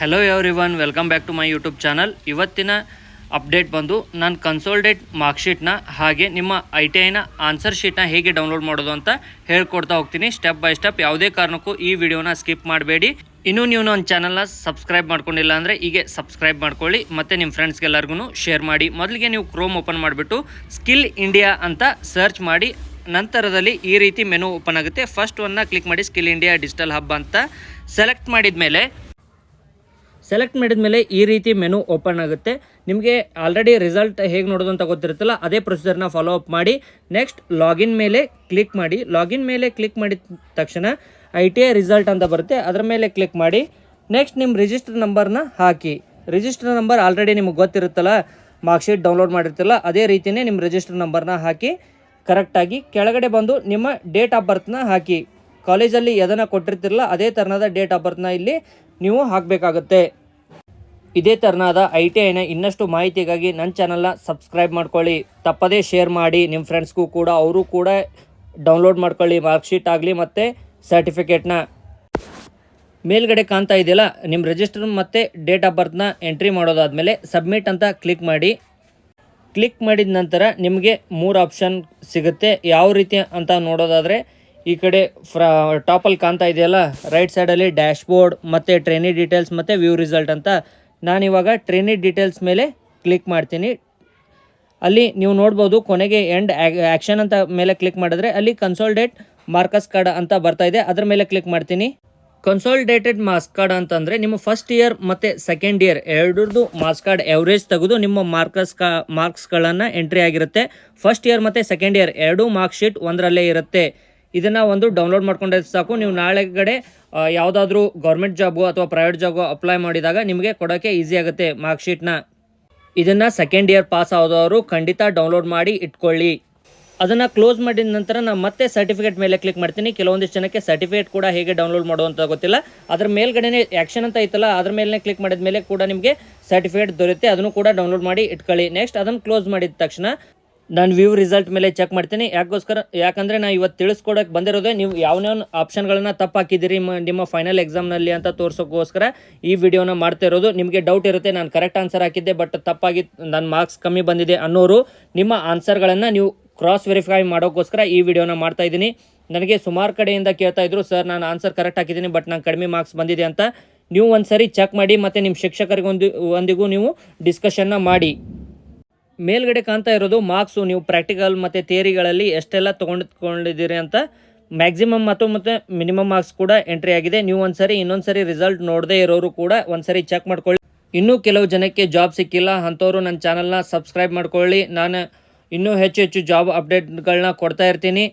Hello everyone welcome back to my YouTube channel ಇವತ್ತಿನ update ಬಂದು ನಾನು ಕನ್ಸೋಲ್ಡೇಟ್ ಮಾರ್ಕ್ಶೀಟ್ನ ಹಾಗೆ ನಿಮ್ಮ ಐ ಟಿ ಐನ ಆನ್ಸರ್ ಶೀಟ್ನ ಹೇಗೆ ಡೌನ್ಲೋಡ್ ಮಾಡೋದು ಅಂತ ಹೇಳ್ಕೊಡ್ತಾ ಹೋಗ್ತೀನಿ. ಸ್ಟೆಪ್ ಬೈ ಸ್ಟೆಪ್ ಯಾವುದೇ ಕಾರಣಕ್ಕೂ ಈ ವಿಡಿಯೋನ ಸ್ಕಿಪ್ ಮಾಡಬೇಡಿ. ಇನ್ನೂ ನೀವು ನನ್ನ ಚಾನಲ್ನ ಸಬ್ಸ್ಕ್ರೈಬ್ ಮಾಡ್ಕೊಂಡಿಲ್ಲ ಅಂದರೆ ಈಗ ಸಬ್ಸ್ಕ್ರೈಬ್ ಮಾಡ್ಕೊಳ್ಳಿ. ಮತ್ತು ನಿಮ್ಮ ಫ್ರೆಂಡ್ಸ್ಗೆಲ್ಲರಿಗೂ ಶೇರ್ ಮಾಡಿ. ಮೊದಲಿಗೆ ನೀವು ಕ್ರೋಮ್ ಓಪನ್ ಮಾಡಿಬಿಟ್ಟು ಸ್ಕಿಲ್ ಇಂಡಿಯಾ ಅಂತ ಸರ್ಚ್ ಮಾಡಿ. ನಂತರದಲ್ಲಿ ಈ ರೀತಿ ಮೆನು ಓಪನ್ ಆಗುತ್ತೆ. ಫಸ್ಟ್ ಒನ್ನ ಕ್ಲಿಕ್ ಮಾಡಿ ಸ್ಕಿಲ್ ಇಂಡಿಯಾ ಡಿಜಿಟಲ್ ಹಬ್ ಅಂತ ಸೆಲೆಕ್ಟ್ ಮಾಡಿದ ಮೇಲೆ ಸೆಲೆಕ್ಟ್ ಮಾಡಿದ ಮೇಲೆ ಈ ರೀತಿ ಮೆನು ಓಪನ್ ಆಗುತ್ತೆ. ನಿಮಗೆ ಆಲ್ರೆಡಿ ರಿಸಲ್ಟ್ ಹೇಗೆ ನೋಡೋದು ಅಂತ ಗೊತ್ತಿರುತ್ತಲ್ಲ, ಅದೇ ಪ್ರೊಸೀಜರ್ನ ಫಾಲೋ ಅಪ್ ಮಾಡಿ. ನೆಕ್ಸ್ಟ್ ಲಾಗಿನ್ ಮೇಲೆ ಕ್ಲಿಕ್ ಮಾಡಿ. ಲಾಗಿನ್ ಮೇಲೆ ಕ್ಲಿಕ್ ಮಾಡಿದ ತಕ್ಷಣ ಐ ಟಿ ರಿಸಲ್ಟ್ ಅಂತ ಬರುತ್ತೆ. ಅದರ ಮೇಲೆ ಕ್ಲಿಕ್ ಮಾಡಿ. ನೆಕ್ಸ್ಟ್ ನಿಮ್ಮ ರಿಜಿಸ್ಟರ್ ನಂಬರ್ನ ಹಾಕಿ. ರಿಜಿಸ್ಟರ್ ನಂಬರ್ ಆಲ್ರೆಡಿ ನಿಮಗೆ ಗೊತ್ತಿರುತ್ತಲ್ಲ ಮಾರ್ಕ್ಶೀಟ್ ಡೌನ್ಲೋಡ್ ಮಾಡಿರ್ತಲ್ಲ ಅದೇ ರೀತಿಯೇ ನಿಮ್ಮ ರಿಜಿಸ್ಟರ್ ನಂಬರ್ನ ಹಾಕಿ. ಕರೆಕ್ಟಾಗಿ ಕೆಳಗಡೆ ಬಂದು ನಿಮ್ಮ ಡೇಟ್ ಆಫ್ ಬರ್ತ್ನ ಹಾಕಿ. ಕಾಲೇಜಲ್ಲಿ ಎದನ್ನು ಕೊಟ್ಟಿರ್ತಿರಲ್ಲ, ಅದೇ ಥರನಾದ ಡೇಟ್ ಆಫ್ ಬರ್ತ್ನ ಇಲ್ಲಿ ನೀವು ಹಾಕಬೇಕಾಗುತ್ತೆ. ಇದೇ ಥರನಾದ ಐ ಟಿ ಐನ ಇನ್ನಷ್ಟು ಮಾಹಿತಿಗಾಗಿ ನನ್ನ ಚಾನಲ್ನ ಸಬ್ಸ್ಕ್ರೈಬ್ ಮಾಡ್ಕೊಳ್ಳಿ. ತಪ್ಪದೇ ಶೇರ್ ಮಾಡಿ, ನಿಮ್ಮ ಫ್ರೆಂಡ್ಸ್ಗೂ ಕೂಡ, ಅವರು ಕೂಡ ಡೌನ್ಲೋಡ್ ಮಾಡ್ಕೊಳ್ಳಿ ಮಾರ್ಕ್ಶೀಟ್ ಆಗಲಿ ಮತ್ತು ಸರ್ಟಿಫಿಕೇಟ್ನ. ಮೇಲ್ಗಡೆ ಕಾಣ್ತಾ ಇದೆಯಲ್ಲ, ನಿಮ್ಮ ರಿಜಿಸ್ಟರ್ ಮತ್ತು ಡೇಟ್ ಆಫ್ ಬರ್ತ್ನ ಎಂಟ್ರಿ ಮಾಡೋದಾದಮೇಲೆ ಸಬ್ಮಿಟ್ ಅಂತ ಕ್ಲಿಕ್ ಮಾಡಿ. ಕ್ಲಿಕ್ ಮಾಡಿದ ನಂತರ ನಿಮಗೆ ಮೂರು ಆಪ್ಷನ್ ಸಿಗುತ್ತೆ. ಯಾವ ರೀತಿ ಅಂತ ನೋಡೋದಾದರೆ, ಈ ಕಡೆ ಫ್ರ, ಟಾಪಲ್ಲಿ ಕಾಣ್ತಾ ಇದೆಯಲ್ಲ, ರೈಟ್ ಸೈಡಲ್ಲಿ ಡ್ಯಾಶ್ಬೋರ್ಡ್ ಮತ್ತು ಟ್ರೈನಿ ಡೀಟೇಲ್ಸ್ ಮತ್ತು ವ್ಯೂ ರಿಸಲ್ಟ್ ಅಂತ ನಾನಿವಾಗ ಟ್ರೈನಿ ಡೀಟೇಲ್ಸ್ ಮೇಲೆ ಕ್ಲಿಕ್ ಮಾಡ್ತೀನಿ. ಅಲ್ಲಿ ನೀವು ನೋಡ್ಬೋದು ಕೊನೆಗೆ ಎಂಡ್ ಆ್ಯಕ್ಷನ್ ಅಂತ ಮೇಲೆ ಕ್ಲಿಕ್ ಮಾಡಿದ್ರೆ ಅಲ್ಲಿ ಕನ್ಸೋಲ್ಡೇಟ್ ಮಾರ್ಕಸ್ ಕಾರ್ಡ್ ಅಂತ ಬರ್ತಾ ಇದೆ. ಅದ್ರ ಮೇಲೆ ಕ್ಲಿಕ್ ಮಾಡ್ತೀನಿ. ಕನ್ಸೋಲ್ಡೇಟೆಡ್ ಮಾರ್ಕ್ಸ್ ಕಾರ್ಡ್ ಅಂತಂದರೆ ನಿಮ್ಮ ಫಸ್ಟ್ ಇಯರ್ ಮತ್ತು ಸೆಕೆಂಡ್ ಇಯರ್ ಎರಡರದ್ದು ಮಾರ್ಕ್ಸ್ ಕಾರ್ಡ್ ಎವರೇಜ್ ತೆಗೆದು ನಿಮ್ಮ ಮಾರ್ಕಸ್ ಕಾ ಮಾರ್ಕ್ಸ್ಗಳನ್ನು ಎಂಟ್ರಿ ಆಗಿರುತ್ತೆ. ಫಸ್ಟ್ ಇಯರ್ ಮತ್ತು ಸೆಕೆಂಡ್ ಇಯರ್ ಎರಡೂ ಮಾರ್ಕ್ ಶೀಟ್ ಒಂದರಲ್ಲೇ ಇರುತ್ತೆ. ಇದನ್ನು ಒಂದು ಡೌನ್ಲೋಡ್ ಮಾಡ್ಕೊಂಡ್ರೆ ಸಾಕು. ನೀವು ನಾಳೆಗಡೆ ಯಾವುದಾದ್ರೂ ಗೌರ್ಮೆಂಟ್ ಜಾಬು ಅಥವಾ ಪ್ರೈವೇಟ್ ಜಾಬು ಅಪ್ಲೈ ಮಾಡಿದಾಗ ನಿಮಗೆ ಕೊಡೋಕ್ಕೆ ಈಸಿ ಆಗುತ್ತೆ ಮಾರ್ಕ್ ಶೀಟ್ನ ಇದನ್ನು ಸೆಕೆಂಡ್ ಇಯರ್ ಪಾಸ್ ಆದವರು ಖಂಡಿತ ಡೌನ್ಲೋಡ್ ಮಾಡಿ ಇಟ್ಕೊಳ್ಳಿ. ಅದನ್ನು ಕ್ಲೋಸ್ ಮಾಡಿದ ನಂತರ ನಾನು ಮತ್ತೆ ಸರ್ಟಿಫಿಕೇಟ್ ಮೇಲೆ ಕ್ಲಿಕ್ ಮಾಡ್ತೀನಿ. ಕೆಲವೊಂದಿಷ್ಟು ಜನಕ್ಕೆ ಸರ್ಟಿಫಿಕೇಟ್ ಕೂಡ ಹೇಗೆ ಡೌನ್ಲೋಡ್ ಮಾಡುವಂತ ಗೊತ್ತಿಲ್ಲ. ಅದ್ರ ಮೇಲ್ಗಡೆನೇ ಆ್ಯಕ್ಷನ್ ಅಂತ ಐತಲ್ಲ, ಅದ್ರ ಮೇಲೆ ಕ್ಲಿಕ್ ಮಾಡಿದ ಮೇಲೆ ಕೂಡ ನಿಮಗೆ ಸರ್ಟಿಫಿಕೇಟ್ ದೊರೆಯುತ್ತೆ. ಅದನ್ನು ಕೂಡ ಡೌನ್ಲೋಡ್ ಮಾಡಿ ಇಟ್ಕೊಳ್ಳಿ. ನೆಕ್ಸ್ಟ್ ಅದನ್ನು ಕ್ಲೋಸ್ ಮಾಡಿದ ತಕ್ಷಣ ನಾನು ವ್ಯೂ ರಿಸಲ್ಟ್ ಮೇಲೆ ಚೆಕ್ ಮಾಡ್ತೀನಿ. ಯಾಕೋಸ್ಕರ, ಯಾಕಂದರೆ ನಾನು ಇವತ್ತು ತಿಳಿಸ್ಕೊಡೋಕೆ ಬಂದಿರೋದೇ ನೀವು ಯಾವ್ಯಾವ ಆಪ್ಷನ್ಗಳನ್ನ ತಪ್ಪು ಹಾಕಿದ್ದೀರಿ ನಿಮ್ಮ ಫೈನಲ್ ಎಕ್ಸಾಮ್ನಲ್ಲಿ ಅಂತ ತೋರಿಸೋಕ್ಕೋಸ್ಕರ ಈ ವಿಡಿಯೋನ ಮಾಡ್ತಾ ಇರೋದು. ನಿಮಗೆ ಡೌಟ್ ಇರುತ್ತೆ, ನಾನು ಕರೆಕ್ಟ್ ಆನ್ಸರ್ ಹಾಕಿದ್ದೆ ಬಟ್ ತಪ್ಪಾಗಿ ನನ್ನ ಮಾರ್ಕ್ಸ್ ಕಮ್ಮಿ ಬಂದಿದೆ ಅನ್ನೋರು ನಿಮ್ಮ ಆನ್ಸರ್ಗಳನ್ನು ನೀವು ಕ್ರಾಸ್ ವೆರಿಫೈ ಮಾಡೋಕ್ಕೋಸ್ಕರ ಈ ವಿಡಿಯೋನ ಮಾಡ್ತಾ ಇದ್ದೀನಿ. ನನಗೆ ಸುಮಾರು ಕಡೆಯಿಂದ ಕೇಳ್ತಾ ಇದ್ರು ಸರ್ ನಾನು ಆನ್ಸರ್ ಕರೆಕ್ಟ್ ಹಾಕಿದ್ದೀನಿ ಬಟ್ ನಾನು ಕಡಿಮೆ ಮಾರ್ಕ್ಸ್ ಬಂದಿದೆ ಅಂತ. ನೀವು ಒಂದು ಸರಿ ಚೆಕ್ ಮಾಡಿ ಮತ್ತು ನಿಮ್ಮ ಶಿಕ್ಷಕರಿಗೊಂದು, ಒಂದಿಗೂ ನೀವು ಡಿಸ್ಕಷನ್ನ ಮಾಡಿ. ಮೇಲ್ಗಡೆ ಕಾಣ್ತಾ ಇರೋದು ಮಾರ್ಕ್ಸು ನೀವು ಪ್ರಾಕ್ಟಿಕಲ್ ಮತ್ತು ಥಿಯರಿಗಳಲ್ಲಿ ಎಷ್ಟೆಲ್ಲ ತೊಗೊಂಡ್ಕೊಂಡಿದ್ದೀರಿ ಅಂತ ಮ್ಯಾಕ್ಸಿಮಮ್ ಮತ್ತು ಮತ್ತು ಮಿನಿಮಮ್ ಮಾರ್ಕ್ಸ್ ಕೂಡ ಎಂಟ್ರಿ ಆಗಿದೆ. ನೀವು ಒಂದ್ಸರಿ ಇನ್ನೊಂದು ಸರಿ ರಿಸಲ್ಟ್ ನೋಡದೇ ಇರೋರು ಕೂಡ ಒಂದ್ಸರಿ ಚೆಕ್ ಮಾಡ್ಕೊಳ್ಳಿ. ಇನ್ನೂ ಕೆಲವು ಜನಕ್ಕೆ ಜಾಬ್ ಸಿಕ್ಕಿಲ್ಲ, ಅಂಥವ್ರು ನನ್ನ ಚಾನಲ್ನ ಸಬ್ಸ್ಕ್ರೈಬ್ ಮಾಡ್ಕೊಳ್ಳಿ. ನಾನು ಇನ್ನೂ ಹೆಚ್ಚು ಹೆಚ್ಚು ಜಾಬ್ ಅಪ್ಡೇಟ್ಗಳನ್ನ ಕೊಡ್ತಾ ಇರ್ತೀನಿ.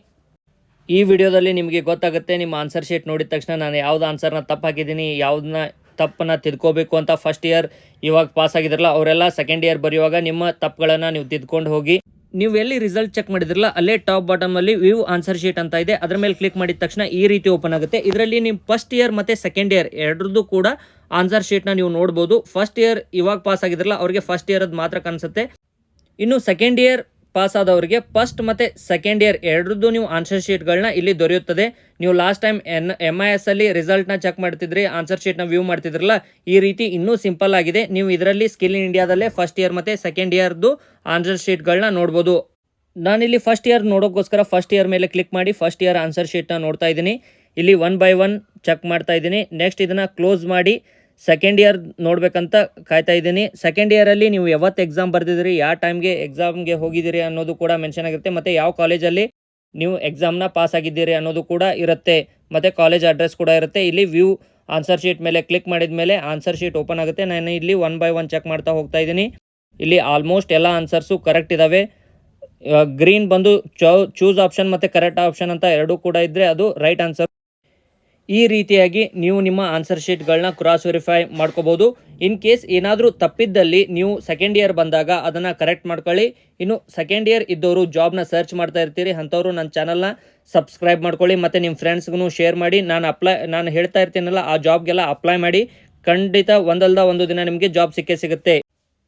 ಈ ವಿಡಿಯೋದಲ್ಲಿ ನಿಮಗೆ ಗೊತ್ತಾಗುತ್ತೆ ನಿಮ್ಮ ಆನ್ಸರ್ ಶೀಟ್ ನೋಡಿದ ತಕ್ಷಣ ನಾನು ಯಾವ್ದು ಆನ್ಸರ್ನ ತಪ್ಪಾಕಿದ್ದೀನಿ ಯಾವುದನ್ನ ತಪ್ಪನ್ನ ತಿದ್ಕೋಬೇಕು ಅಂತ ಫಸ್ಟ್ ಇಯರ್ ಇವಾಗ ಪಾಸ್ ಆಗಿದ್ರಲ್ಲ, ಅವರೆಲ್ಲ ಸೆಕೆಂಡ್ ಇಯರ್ ಬರೆಯುವಾಗ ನಿಮ್ಮ ತಪ್ಪುಗಳನ್ನು ನೀವು ತಿದ್ಕೊಂಡು ಹೋಗಿ. ನೀವು ಎಲ್ಲಿ ರಿಸಲ್ಟ್ ಚೆಕ್ ಮಾಡಿದ್ರಲ್ಲ, ಅಲ್ಲೇ ಟಾಪ್ ಬಾಟಮಲ್ಲಿ ವ್ಯೂ ಆನ್ಸರ್ ಶೀಟ್ ಅಂತ ಇದೆ. ಅದರ ಮೇಲೆ ಕ್ಲಿಕ್ ಮಾಡಿದ ತಕ್ಷಣ ಈ ರೀತಿ ಓಪನ್ ಆಗುತ್ತೆ. ಇದರಲ್ಲಿ ನೀವು ಫಸ್ಟ್ ಇಯರ್ ಮತ್ತು ಸೆಕೆಂಡ್ ಇಯರ್ ಎರಡರದ್ದು ಕೂಡ ಆನ್ಸರ್ ಶೀಟ್ನ ನೀವು ನೋಡ್ಬೋದು. ಫಸ್ಟ್ ಇಯರ್ ಇವಾಗ ಪಾಸ್ ಆಗಿದ್ರಲ್ಲ, ಅವರಿಗೆ ಫಸ್ಟ್ ಇಯರ್ ಮಾತ್ರ ಕಾಣಿಸುತ್ತೆ. ಇನ್ನು ಸೆಕೆಂಡ್ ಇಯರ್ ಪಾಸ್ ಆದವರಿಗೆ ಫಸ್ಟ್ ಮತ್ತು ಸೆಕೆಂಡ್ ಇಯರ್ ಎರಡರದ್ದು ನೀವು ಆನ್ಸರ್ ಶೀಟ್ಗಳನ್ನ ಇಲ್ಲಿ ದೊರೆಯುತ್ತದೆ. ನೀವು last time N M I S ಅಲ್ಲಿ ರಿಸಲ್ಟ್ನ ಚೆಕ್ ಮಾಡ್ತಿದ್ರಿ ಆನ್ಸರ್ ಶೀಟ್ನ ವ್ಯೂ ಮಾಡ್ತಿದ್ರಲ್ಲ, ಈ ರೀತಿ ಇನ್ನೂ ಸಿಂಪಲ್ ಆಗಿದೆ. ನೀವು ಇದರಲ್ಲಿ ಸ್ಕಿಲ್ ಇನ್ ಇಂಡಿಯಾದಲ್ಲೇ ಫಸ್ಟ್ ಇಯರ್ ಮತ್ತು ಸೆಕೆಂಡ್ ಇಯರ್ದು ಆನ್ಸರ್ ಶೀಟ್ಗಳನ್ನ ನೋಡ್ಬೋದು. ನಾನಿಲ್ಲಿ ಫಸ್ಟ್ ಇಯರ್ ನೋಡೋಕ್ಕೋಸ್ಕರ ಫಸ್ಟ್ ಇಯರ್ ಮೇಲೆ ಕ್ಲಿಕ್ ಮಾಡಿ ಫಸ್ಟ್ ಇಯರ್ ಆನ್ಸರ್ ಶೀಟ್ನ ನೋಡ್ತಾ ಇದ್ದೀನಿ. ಇಲ್ಲಿ ಒನ್ ಬೈ ಒನ್ ಚೆಕ್ ಮಾಡ್ತಾ ಇದ್ದೀನಿ. ನೆಕ್ಸ್ಟ್ ಇದನ್ನು ಕ್ಲೋಸ್ ಮಾಡಿ. ಸೆಕೆಂಡ್ ಇಯರ್ ನೋಡಬೇಕಂತ ಕಾಯ್ತಾ ಇದ್ದೀನಿ. ಸೆಕೆಂಡ್ ಇಯರಲ್ಲಿ ನೀವು ಯಾವತ್ತು ಎಕ್ಸಾಮ್ ಬರೆದಿದ್ದೀರಿ, ಯಾವ ಟೈಮ್ಗೆ ಎಕ್ಸಾಮ್ಗೆ ಹೋಗಿದ್ದೀರಿ ಅನ್ನೋದು ಕೂಡ ಮೆನ್ಷನ್ ಆಗಿರುತ್ತೆ. ಮತ್ತು ಯಾವ ಕಾಲೇಜಲ್ಲಿ ನೀವು ಎಕ್ಸಾಮ್ನ ಪಾಸ್ ಆಗಿದ್ದೀರಿ ಅನ್ನೋದು ಕೂಡ ಇರುತ್ತೆ. ಮತ್ತು ಕಾಲೇಜ್ ಅಡ್ರೆಸ್ ಕೂಡ ಇರುತ್ತೆ. ಇಲ್ಲಿ ವ್ಯೂ ಆನ್ಸರ್ ಶೀಟ್ ಮೇಲೆ ಕ್ಲಿಕ್ ಮಾಡಿದ ಮೇಲೆ ಆನ್ಸರ್ ಶೀಟ್ ಓಪನ್ ಆಗುತ್ತೆ. ನಾನು ಇಲ್ಲಿ ಒನ್ ಬೈ ಒನ್ ಚೆಕ್ ಮಾಡ್ತಾ ಹೋಗ್ತಾ ಇದ್ದೀನಿ. ಇಲ್ಲಿ ಆಲ್ಮೋಸ್ಟ್ ಎಲ್ಲ ಆನ್ಸರ್ಸು ಕರೆಕ್ಟ್ ಇದ್ದಾವೆ ಗ್ರೀನ್ ಬಂದು ಚೂಸ್ ಆಪ್ಷನ್ ಮತ್ತು ಕರೆಕ್ಟ್ ಆಪ್ಷನ್ ಅಂತ ಎರಡೂ ಕೂಡ ಇದ್ದರೆ ಅದು ರೈಟ್ ಆನ್ಸರ್ ಈ ರೀತಿಯಾಗಿ ನೀವು ನಿಮ್ಮ ಆನ್ಸರ್ ಶೀಟ್ಗಳನ್ನ ಕ್ರಾಸ್ ವೆರಿಫೈ ಮಾಡ್ಕೋಬೋದು. ಇನ್ ಕೇಸ್ ಏನಾದರೂ ತಪ್ಪಿದ್ದಲ್ಲಿ ನೀವು ಸೆಕೆಂಡ್ ಇಯರ್ ಬಂದಾಗ ಅದನ್ನು ಕರೆಕ್ಟ್ ಮಾಡ್ಕೊಳ್ಳಿ. ಇನ್ನು ಸೆಕೆಂಡ್ ಇಯರ್ ಇದ್ದವರು ಜಾಬ್ನ ಸರ್ಚ್ ಮಾಡ್ತಾ ಇರ್ತೀರಿ, ಅಂಥವ್ರು ನನ್ನ ಚಾನಲ್ನ ಸಬ್ಸ್ಕ್ರೈಬ್ ಮಾಡ್ಕೊಳ್ಳಿ. ಮತ್ತು ನಿಮ್ಮ ಫ್ರೆಂಡ್ಸ್ಗೂ ಶೇರ್ ಮಾಡಿ. ನಾನು ಅಪ್ಲೈ ನಾನು ಹೇಳ್ತಾ ಇರ್ತೀನಲ್ಲ, ಆ ಜಾಬ್ಗೆಲ್ಲ ಅಪ್ಲೈ ಮಾಡಿ. ಖಂಡಿತ ಒಂದಲ್ದ ಒಂದು ದಿನ ನಿಮಗೆ ಜಾಬ್ ಸಿಕ್ಕೇ ಸಿಗುತ್ತೆ.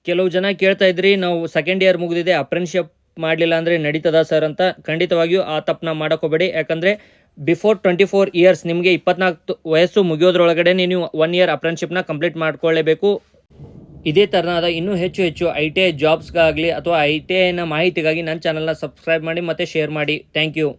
ಕೆಲವು ಜನ ಕೇಳ್ತಾ ಇದ್ರಿ, ನಾವು ಸೆಕೆಂಡ್ ಇಯರ್ ಮುಗಿದಿದೆ ಅಪ್ರೆಂಟಿಶಿಪ್ ಮಾಡಲಿಲ್ಲ ಅಂದರೆ ನಡೀತದ ಸರ್ ಅಂತ? ಖಂಡಿತವಾಗಿಯೂ ಆ ತಪ್ಪನ್ನ ಮಾಡೋಕೋಬೇಡಿ. ಯಾಕಂದರೆ ಬಿಫೋರ್ ಟ್ವೆಂಟಿ ಫೋರ್ ಇಯರ್ಸ್ ನಿಮಗೆ ಇಪ್ಪತ್ನಾಲ್ಕು ವಯಸ್ಸು ಮುಗಿಯೋದ್ರೊಳಗಡೆ ನೀವು ಒನ್ ಇಯರ್ ಅಪ್ರೆನ್ಶಿಪ್ನ ಕಂಪ್ಲೀಟ್ ಮಾಡ್ಕೊಳ್ಳೇಬೇಕು ಇದೇ ಥರನಾದ ಇನ್ನೂ ಹೆಚ್ಚು ಹೆಚ್ಚು ಐ ಟಿ ಐ ಜಾಬ್ಸ್ಗಾಗಲಿ ಅಥವಾ ಐ ಟಿ ಐನ ಮಾಹಿತಿಗಾಗಿ ನನ್ನ ಚಾನಲ್ನ ಸಬ್ಸ್ಕ್ರೈಬ್ ಮಾಡಿ ಮತ್ತು ಶೇರ್ ಮಾಡಿ. Thank you